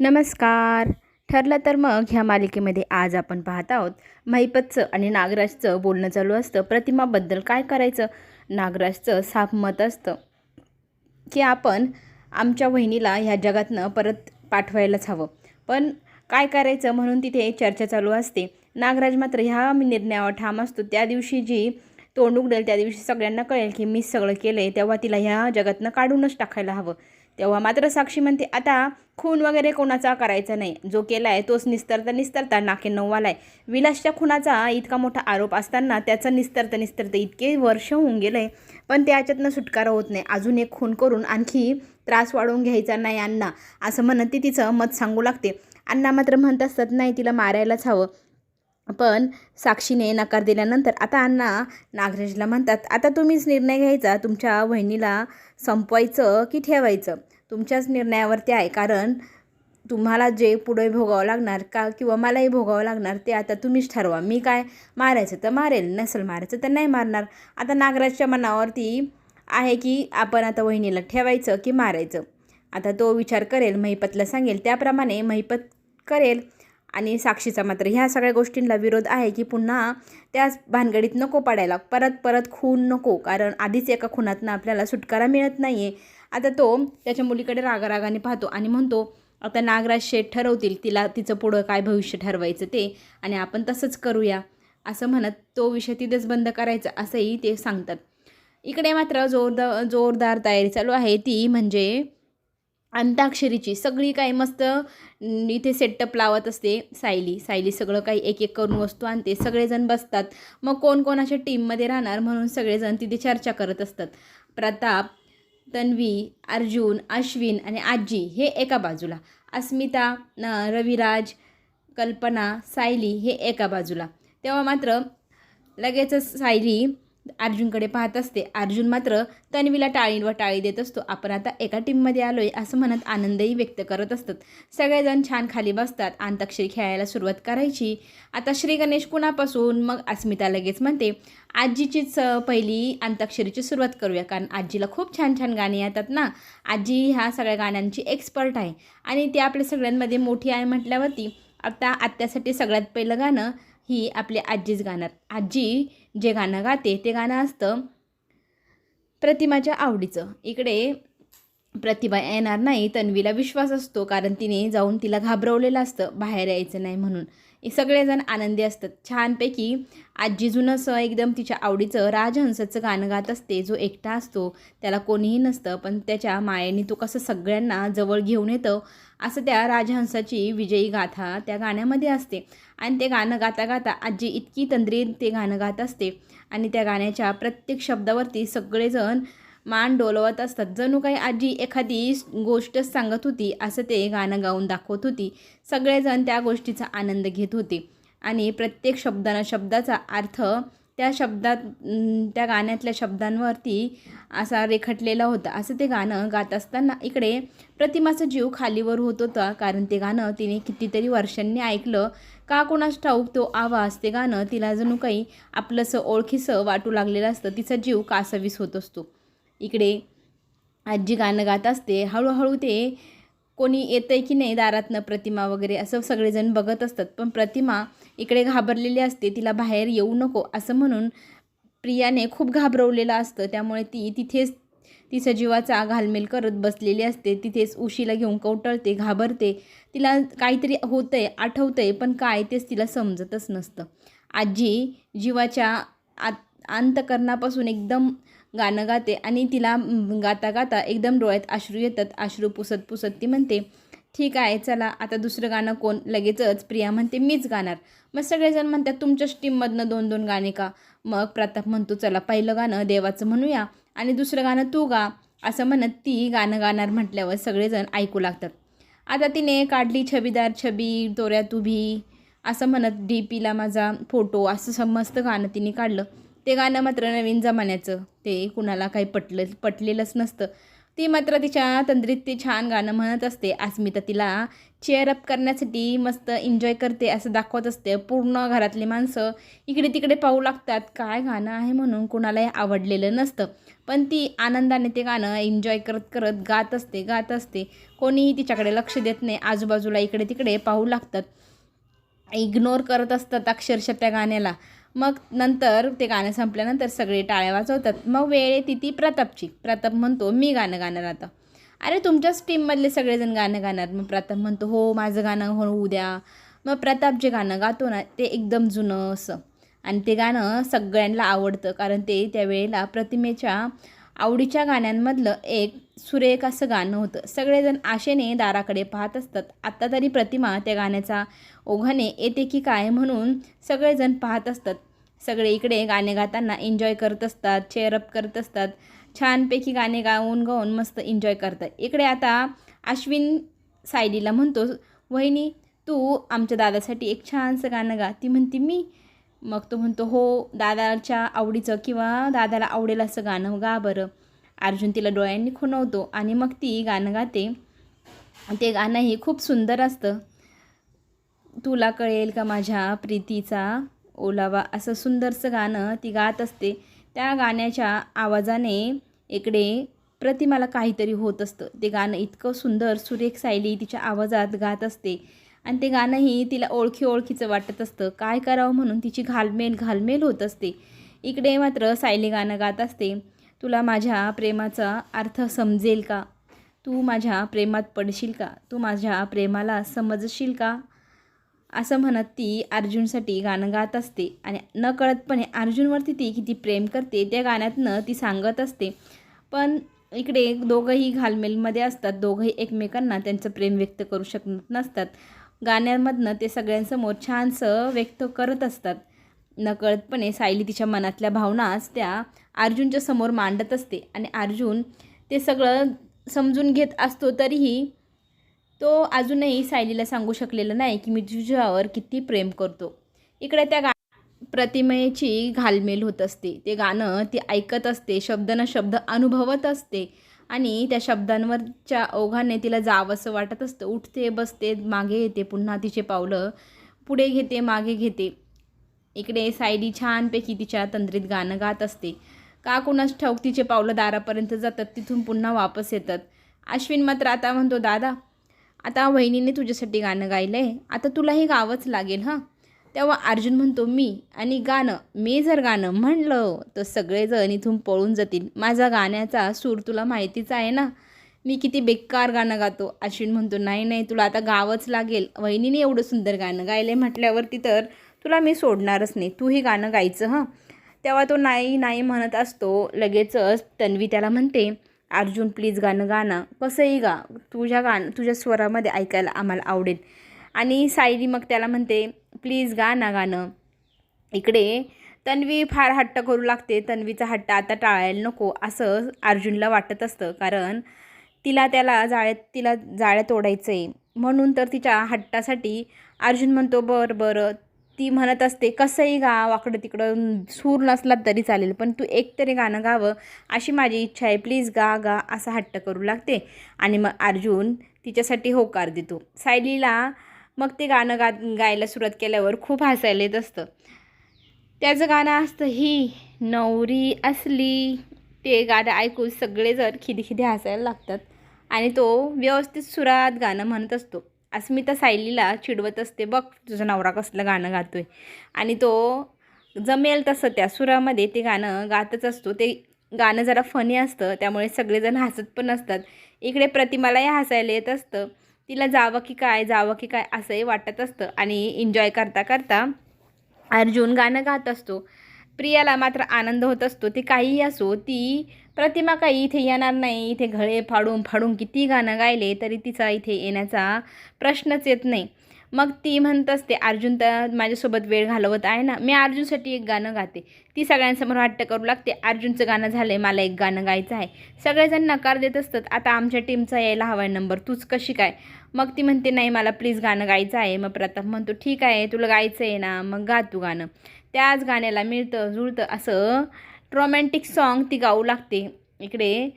नमस्कार. ठरलं तर मग ह्या मालिकेमध्ये आज आपण पाहत आहोत महिपतचं आणि नागराजचं बोलणं चालू असतं. प्रतिमाबद्दल काय करायचं? नागराजचं साफ मत असतं की आपण आमच्या वहिनीला ह्या जगातनं परत पाठवायलाच हवं. पण काय करायचं म्हणून तिथे चर्चा चालू असते. नागराज मात्र ह्या निर्णयावर ठाम असतो. त्या दिवशी जी तोंड उघडेल त्या दिवशी सगळ्यांना कळेल की मी सगळं केलं आहे तेव्हा तिला ह्या जगातनं काढूनच टाकायला हवं. तेव्हा मात्र साक्षी म्हणते आता खून वगैरे कोणाचा करायचा नाही. जो केला आहे तोच निस्तरता निस्तरता नाके नऊवाला आहे विलासच्या खुनाचा इतका मोठा आरोप असताना त्याचं निस्तरता निस्तरता इतके वर्ष होऊन गेलं आहे पण त्याच्यातनं सुटकारा होत नाही. अजून एक खून करून आणखी त्रास वाढवून घ्यायचा नाही अण्णा असं म्हणत ती तिचं मत सांगू लागते. अण्णा मात्र म्हणत असतात नाही तिला मारायलाच हवं. पण साक्षीने नकार दिल्यानंतर आता अण्णा नागराजला म्हणतात आता तुम्हीच निर्णय घ्यायचा तुमच्या वहिनीला संपवायचं की ठेवायचं? तुमच्याच निर्णयावरती आहे कारण तुम्हाला जे पुढे भोगावं लागणार का किंवा मलाही भोगावं लागणार ते आता तुम्हीच ठरवा. मी काय मारायचं तर मारेल नसेल मारायचं तर नाही मारणार. आता नागराजच्या मनावरती आहे की आपण आता वहिनीला ठेवायचं की मारायचं? आता तो विचार करेल महिपतला सांगेल. त्याप्रमाणे महिपत करेल. आणि साक्षीचा मात्र ह्या सगळ्या गोष्टींना विरोध आहे की पुन्हा त्याच भानगडीत नको पडायला. परत परत खून नको. कारण आधीच एका खुनातनं आपल्याला सुटकारा मिळत नाही आहे आता तो त्याच्या मुलीकडे रागारागाने पाहतो आणि म्हणतो आता नागराज शेठ ठरवतील तिला तिचं पुढं काय भविष्य ठरवायचं ते. आणि आपण तसंच करूया. असं म्हणत तो विषय तिथेच बंद करायचा असंही ते सांगतात. इकडे मात्र जोरदार जोरदार तयारी चालू आहे. ती म्हणजे अंताक्षरीची. सगळी काही मस्त इथे सेटअप लावत असते सायली. सायली सगळं काही एक एक करून वस्तू आणते सगळेजण बसतात. मग कोण कोणाच्या टीममध्ये राहणार म्हणून सगळेजण तिथे चर्चा करत असतात. प्रताप तन्वी अर्जुन अश्विन आणि आजी हे एका बाजूला. अस्मिता न रविराज कल्पना सायली हे एका बाजूला. तेव्हा मात्र लगेचच सायली अर्जुनकडे पाहत असते. अर्जुन मात्र तन्वीला टाळी व टाळी देत असतो. आपण आता एका टीममध्ये आलो आहे असं म्हणत आनंदही व्यक्त करत असतात. सगळेजण छान खाली बसतात. अंताक्षरी खेळायला सुरुवात करायची. आता श्री गणेश कुणापासून? मग अस्मिता लगेच म्हणते आजीचीच पहिली अंताक्षरीची सुरुवात करूया. कारण आजीला खूप छान छान गाणी येतात ना. आजी ह्या सगळ्या गाण्यांची एक्सपर्ट आहे. आणि ती आपल्या सगळ्यांमध्ये मोठी आहे म्हटल्यावरती आता आत्यासाठी सगळ्यात पहिलं गाणं ही आपली आजीच गाणार. आजी जे गाणं गाते ते गाणं असतं प्रतिमाच्या आवडीचं. इकडे प्रतिभा येणार नाही तन्वीला विश्वास असतो कारण तिने जाऊन तिला घाबरवलेलं असतं बाहेर यायचं नाही म्हणून. हे सगळेजण आनंदी असतात. छानपैकी आजी जुनंसं एकदम तिच्या आवडीचं राजहंसाचं गाणं गात असते जो एकटा असतो त्याला कोणीही नसतं पण त्याच्या मायेने तो कसं सगळ्यांना जवळ घेऊन येतं असं त्या राजहंसाची विजयी गाथा त्या गाण्यामध्ये असते. आणि ते गाणं गाता गाता आजी इतकी तंद्रीत ते गाणं गात असते. आणि त्या गाण्याच्या प्रत्येक शब्दावरती सगळेजण मान डोलवत असतात. जणू काही आजी एखादी गोष्टच सांगत होती असं ते गाणं गाऊन दाखवत होती. सगळेजण त्या गोष्टीचा आनंद घेत होते. आणि प्रत्येक शब्दानं शब्दाचा अर्थ त्या शब्दात त्या गाण्यातल्या शब्दांवरती असा रेखटलेला होता. असं ते गाणं गात असताना इकडे प्रतिमाचा जीव खालीवर होत होता कारण ते गाणं तिने कितीतरी वर्षांनी ऐकलं. का कोणास ठाऊक तो आवाज ते गाणं तिला जणू काही आपलंसं ओळखीसं वाटू लागलेलं असतं. तिचा जीव कासावीस होत असतो. इकडे आजी गाणं गात असते. हळूहळू ते कोणी येतं आहे की नाही दारातनं प्रतिमा वगैरे असं सगळेजण बघत असतात. पण प्रतिमा इकडे घाबरलेली असते तिला बाहेर येऊ नको असं म्हणून प्रियाने खूप घाबरवलेलं असतं. त्यामुळे ती तिथेच तिच्या जीवाचा घालमेल करत बसलेली असते. तिथेच उशीला घेऊन कवटळते घाबरते. तिला काहीतरी होतंय आठवतंय पण काय तेच तिला समजतच नसतं. आजी जीवाच्या आत अंतकरणापासून एकदम गाणं गाते आणि तिला गाता गाता एकदम डोळ्यात अश्रू येतात. अश्रू पुसत पुसत ती म्हणते ठीक आहे चला आता दुसरं गाणं कोण? लगेचच प्रिया म्हणते मीच गाणार. मग सगळेजण म्हणतात तुमच्याच टीममधनं दोन दोन गाणे का? मग प्रताप म्हणतो चला पहिलं गाणं देवाचं म्हणूया आणि दुसरं गाणं तू गा. असं म्हणत ती गाणं गाणार म्हटल्यावर सगळेजण ऐकू लागतात. आता तिने काढली छबीदार छबी तोऱ्यात उभी असं म्हणत डी पीला माझा फोटो असं समस्त गाणं तिने काढलं. ते गाणं मात्र नवीन जमान्याचं. ते कुणाला काही पटलं पटलेलंच नसतं. ती मात्र तिच्या तंद्रीत ते छान गाणं म्हणत असते. अस्मिता तिला चेअर अप करण्यासाठी मस्त एन्जॉय करते असं दाखवत असते. पूर्ण घरातली माणसं इकडे तिकडे पाहू लागतात काय गाणं आहे म्हणून कुणालाही आवडलेलं नसतं. पण ती आनंदाने ते गाणं एन्जॉय करत करत गात असते गात असते. कोणीही तिच्याकडे लक्ष देत नाही. आजूबाजूला इकडे तिकडे पाहू लागतात. इग्नोर करत असतात अक्षरशः त्या गाण्याला. मग नंतर ते गाणं संपल्यानंतर सगळे टाळ्या वाजवतात. मग वेळ येते ती प्रतापची. प्रताप म्हणतो मी गाणं गाणार आता. अरे तुमच्याच टीममधले सगळेजण गाणं गाणार. मग प्रताप म्हणतो हो माझं गाणं हो उद्या मग प्रताप जे गाणं गातो ना ते एकदम जुनं असं. आणि ते गाणं सगळ्यांना आवडतं. कारण ते त्यावेळेला प्रतिमेच्या आवडीच्या गाण्यांमधलं एक सुरेख असं गाणं होतं. सगळेजण आशेने दाराकडे पाहत असतात. आत्ता तरी प्रतिमा त्या गाण्याचा ओघाने येते की काय म्हणून सगळेजण पाहत असतात. सगळे इकडे गाणे गाताना एन्जॉय करत असतात चेअरअप करत असतात. छानपैकी गाणे गाऊन गाऊन मस्त एन्जॉय करतात. इकडे आता अश्विन सायलीला म्हणतो वहिनी तू आमच्या दादासाठी एक छानसं गाणं गा. ती म्हणते मी? मग तो म्हणतो हो दादाच्या आवडीचं किंवा दादाला आवडेल असं गाणं गा बरं. अर्जुन तिला डोळ्यांनी खुणवतो आणि मग ती गाणं गाते. ते गाणंही खूप सुंदर असतं. तुला कळेल का माझ्या प्रीतीचा? ओलावा असं सुंदरसं गाणं ती गात असते. त्या गाण्याच्या आवाजाने इकडे प्रतिमाला काहीतरी होत असतं. ते गाणं इतकं सुंदर सुरेख सायली तिच्या आवाजात गात असते. आणि ते गाणंही तिला ओळखी ओळखीचं वाटत असतं. काय करावं म्हणून तिची घालमेल घालमेल होत असते. इकडे मात्र सायली गाणं गात असते. तुला माझ्या प्रेमाचा अर्थ समजेल का? तू माझ्या प्रेमात पडशील का? तू माझ्या प्रेमाला समजशील का? असं म्हणत ती अर्जुनसाठी गाणं गात असते आणि नकळतपणे अर्जुनवरती ती किती प्रेम करते त्या गाण्यातनं ती सांगत असते. पण इकडे दोघंही घालमेलमध्ये असतात. दोघंही एकमेकांना त्यांचं प्रेम व्यक्त करू शकत नसतात. गाण्यामधनं ते सगळ्यांसमोर छानसं व्यक्त करत असतात. नकळतपणे सायली तिच्या मनातल्या भावनाच त्या अर्जुनच्या समोर मांडत असते आणि अर्जुन ते सगळं समजून घेत असतो तरीही तो अजूनही सायलीला सांगू शकलेला नाही की मी तुझ्यावर किती प्रेम करतो. इकडे त्या गा प्रतिमेची घालमेल होत असते. ते गाणं ती ऐकत असते शब्द न शब्द अनुभवत असते आणि त्या शब्दांवरच्या ओघाने तिला जावंसं वाटत असतं. उठते बसते मागे येते पुन्हा तिचे पावलं पुढे घेते मागे घेते. इकडे सायली छानपैकी तिच्या तंद्रीत गाणं गात असते. का कुणास ठाऊक तिचे पावलं दारापर्यंत जातात तिथून पुन्हा वापस येतात. अश्विन मात्र आता म्हणतो दादा आता वहिनीने तुझ्यासाठी गाणं गायलं आहे आता तुलाही गावंच लागेल हां? तेव्हा अर्जुन म्हणतो मी आणि गाणं मी जर गाणं म्हणलं तर सगळेजण इथून पळून जातील. माझा गाण्याचा सूर तुला माहितीच आहे ना? मी किती बेकार गाणं गातो. अश्विन म्हणतो नाही नाही तुला आता गावंच लागेल. वहिनीने एवढं सुंदर गाणं गायलं आहे म्हटल्यावरती तर तुला मी सोडणारच नाही. तूही गाणं गायचं हां? तेव्हा तो नाही नाही म्हणत असतो. लगेचच तन्वी त्याला म्हणते अर्जुन प्लीज गाणं गाणं. कसंही गा तुझ्या गाणं तुझ्या स्वरामध्ये ऐकायला आम्हाला आवडेल. आणि सायली मग त्याला म्हणते प्लीज गा ना गाणं. इकडे तन्वी फार हट्ट करू लागते. तन्वीचा हट्ट आता टाळायला नको. असं अर्जुनला वाटत असतं कारण तिला त्याला जाळ्यात तिला जाळ्यात तोडायचं आहे म्हणून तर तिच्या हट्टासाठी अर्जुन म्हणतो बरं बरं. ती म्हणत असते कसंही गा वाकडं तिकडं सूर नसला तरी चालेल पण तू एकतरी गाणं गावं अशी माझी इच्छा आहे. प्लीज गा गा असा हट्ट करू लागते. आणि मग अर्जुन तिच्यासाठी होकार देतो. सायलीला मग ते गाणं गा गायला सुरुवात केल्यावर खूप हसायला येत असतं. त्याचं गाणं असतं ही नवरी असली. ते गाणं ऐकून सगळे जर हसायला लागतात. आणि तो व्यवस्थित सुरात गाणं म्हणत असतो. अस्मिता सायलीला चिडवत असते बघ तुझा नवरा कसलं गाणं गातोय. आणि तो जमेल तसं त्या सुरामध्ये ते गाणं गातच असतो. ते गाणं जरा फनी असतं त्यामुळे सगळेजण हसत पण असतात. इकडे प्रतिमालाही हसायला येत असतं. तिला जावं की काय जावं की काय असंही वाटत असतं आणि एन्जॉय करता करता अर्जुन गाणं गात असतो. प्रियाला मात्र आनंद होत असतो. ती काहीही असो ती प्रतिमा काही इथे येणार नाही. इथे घळे फाडून फाडून किती गाणं गायले तरी तिचा इथे येण्याचा प्रश्नच येत नाही. मग ती म्हणत असते अर्जुन तर माझ्यासोबत वेळ घालवत आहे ना मी अर्जुनसाठी एक गाणं गाते. ती सगळ्यांसमोर हट्ट करू लागते अर्जुनचं गाणं झालं आहे मला एक गाणं गायचं आहे. सगळेजण नकार देत असतात आता आमच्या टीमचा यायला हवा आहे नंबर तूच कशी काय? मग ती म्हणते नाही मला प्लीज गाणं गायचं आहे. मग प्रताप म्हणतो ठीक आहे तुला गायचं आहे ना मग गा तू गाणं. त्याच गाण्याला मिळतं जुळतं असं रोमॅन्टिक सॉन्ग ती गाऊ लागते. इकडे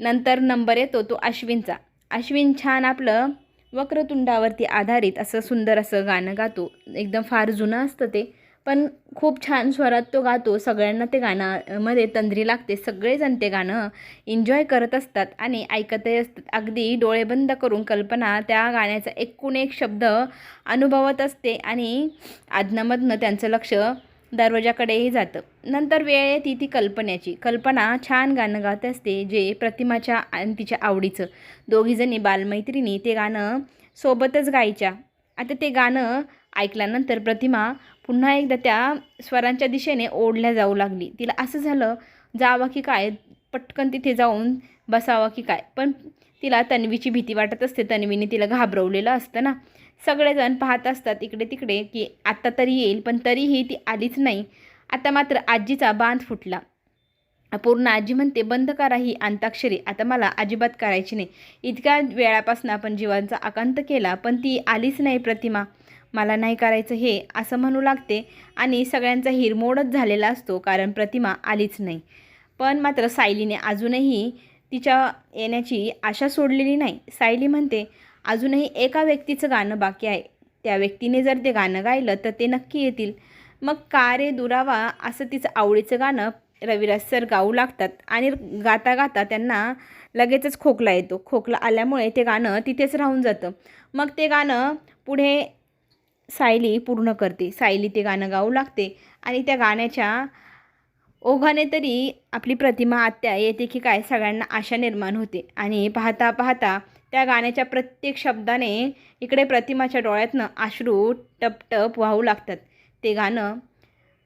नंतर नंबर येतो तो अश्विनचा. अश्विन छान आपलं वक्रतुंडावरती आधारित असं सुंदर असं गाणं गातो. एकदम फार जुनं असतं ते पण खूप छान स्वरात तो गातो. सगळ्यांना ते गाणं मध्ये तंद्री लागते. सगळेजण ते गाणं एन्जॉय करत असतात आणि ऐकतही असतात. अगदी डोळे बंद करून कल्पना त्या गाण्याचा एकूण एक शब्द अनुभवत असते आणि आदनामधनं त्यांचं लक्ष दरवाजाकडेही जातं. नंतर वेळ येते ती कल्पनेची. कल्पना छान गाणं गात असते जे प्रतिमाच्या आणि तिच्या आवडीचं. दोघीजणी बालमैत्रिणी ते गाणं सोबतच गायच्या. आता ते गाणं ऐकल्यानंतर प्रतिमा पुन्हा एकदा त्या स्वरांच्या दिशेने ओढल्या जाऊ लागली. तिला असं झालं जावं की काय पटकन तिथे जाऊन बसावं की काय. पण तिला तन्वीची भीती वाटत असते. तन्वीने तिला घाबरवलेलं असतं ना. सगळेजण पाहत असतात इकडे तिकडे की आत्ता तरी येईल पण तरीही ती आलीच नाही. आता मात्र आजीचा बांध फुटला. पूर्ण आजी म्हणते बंद करा ही अंताक्षरी आता मला अजिबात करायची नाही. इतक्या वेळापासून आपण जीवांचा आकांत केला पण ती आलीच नाही प्रतिमा. मला नाही करायचं हे असं म्हणू लागते आणि सगळ्यांचा हिरमोडच झालेला असतो कारण प्रतिमा आलीच नाही. पण मात्र सायलीने अजूनही तिच्या येण्याची आशा सोडलेली नाही. सायली म्हणते अजूनही एका व्यक्तीचं गाणं बाकी आहे. त्या व्यक्तीने जर ते गाणं गायलं तर ते नक्की येतील. मग का रे दुरावा? असं तिचं आवडीचं गाणं रविराज सर गाऊ लागतात आणि गाता गाता त्यांना लगेचच खोकला येतो. खोकला आल्यामुळे ते गाणं तिथेच राहून जातं. मग ते गाणं पुढे सायली पूर्ण करते. सायली ते गाणं गाऊ लागते आणि त्या गाण्याच्या ओघाने तरी आपली प्रतिमा आत्या येते की काय सगळ्यांना आशा निर्माण होते. आणि पाहता पाहता त्या गाण्याच्या प्रत्येक शब्दाने इकडे प्रतिमाच्या डोळ्यातनं आश्रू टपटप वाहू लागतात. ते गाणं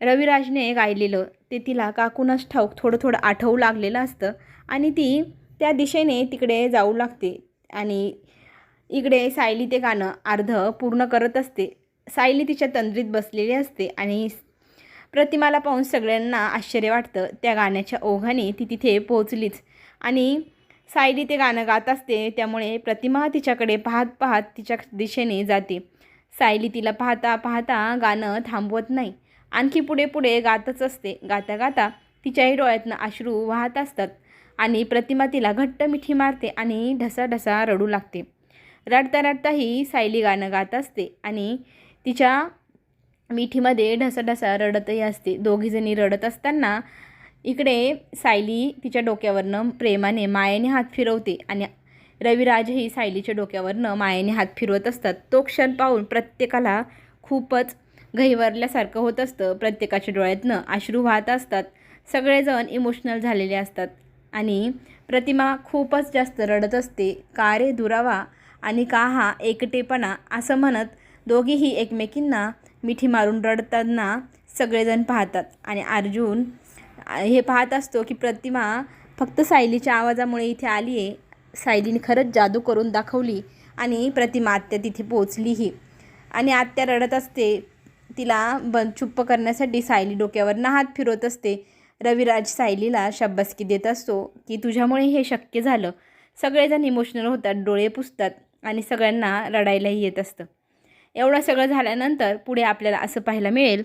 रविराजने गायलेलं. ते तिला काकूनच ठाऊक थोडं थोडं आठवू लागलेलं असतं आणि ती त्या दिशेने तिकडे जाऊ लागते आणि इकडे सायली ते गाणं अर्ध पूर्ण करत असते. सायली तिच्या तंद्रीत बसलेली असते आणि प्रतिमाला पाहून सगळ्यांना आश्चर्य वाटतं. त्या गाण्याच्या ओघाने ती तिथे पोहोचलीच आणि सायली ते गाणं गात असते त्यामुळे प्रतिमा तिच्याकडे पाहत पाहत तिच्या दिशेने जाते. सायली तिला पाहता पाहता गाणं थांबवत नाही. आणखी पुढे पुढे गातच असते. गाता गाता तिच्याही डोळ्यातनं अश्रू वाहत असतात आणि प्रतिमा तिला घट्ट मिठी मारते आणि ढसा ढसा रडू लागते. रडता रडताही सायली गाणं गात असते आणि तिच्या मिठीमध्ये ढसाढसा रडतही असते. दोघीजणी रडत असताना इकडे सायली तिच्या डोक्यावरनं प्रेमाने मायेने हात फिरवते आणि रविराजही सायलीच्या डोक्यावरनं मायेने हात फिरवत असतात. तो क्षण पाहून प्रत्येकाला खूपच गहिवरल्यासारखं होत असतं. प्रत्येकाच्या डोळ्यातनं अश्रू वाहत असतात. सगळेजण इमोशनल झालेले असतात आणि प्रतिमा खूपच जास्त रडत असते. का रे दुरावा? आणि का हा एकटेपणा? असं म्हणत दोघीही एकमेकींना मिठी मारून रडताना सगळेजण पाहतात आणि अर्जुन हे पाहत असतो की प्रतिमा फक्त सायलीच्या आवाजामुळे इथे आली आहे. सायलीने खरंच जादू करून दाखवली आणि प्रतिमा आत्या तिथे पोचलीही आणि आत्या रडत असते. तिला बन चुप्प करण्यासाठी सायली डोक्यावरनं हात फिरवत असते. रविराज सायलीला शब्बासकी देत असतो की तुझ्यामुळे हे शक्य झालं. सगळेजण इमोशनल होतात डोळे पुसतात आणि सगळ्यांना रडायलाही येत असतं. एवढं सगळं झाल्यानंतर पुढे आपल्याला असं पाहायला मिळेल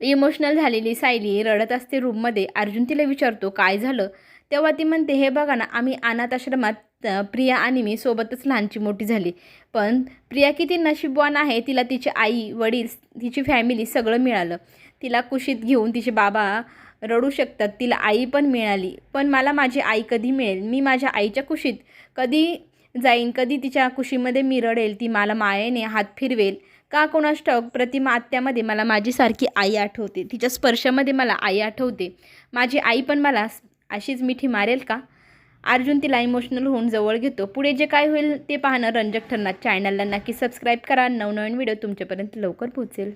इमोशनल झालेली सायली रडत असते रूममध्ये. अर्जुन तिला विचारतो काय झालं? तेव्हा ती म्हणते हे बघा ना आम्ही अनाथ आश्रमात प्रिया आणि मी सोबतच लहानची मोठी झाली. पण प्रिया किती नशीबवान आहे तिला तिची आई वडील तिची फॅमिली सगळं मिळालं. तिला कुशीत घेऊन तिचे बाबा रडू शकतात तिला आई पण मिळाली. पण मला माझी आई कधी मिळेल? मी माझ्या आईच्या कुशीत कधी जाईन? कधी तिच्या कुशीमध्ये मी रडेल? ती मला मायेने हात फिरवेल. का कोणास ठाऊक? प्रतिमा आत्यामध्ये मला माझी सारखी आई आठवते. तिच्या स्पर्शामध्ये मला आई आठवते. माझी आई पण मला अशीच मिठी मारेल का? अर्जुन तिला इमोशनल होऊन जवळ घेतो. पुढे जे काय होईल ते पाहणं रंजक ठरणार. चॅनलला नक्की सबस्क्राईब करा. नवनवीन व्हिडिओ तुमच्यापर्यंत लवकर पोहोचेल.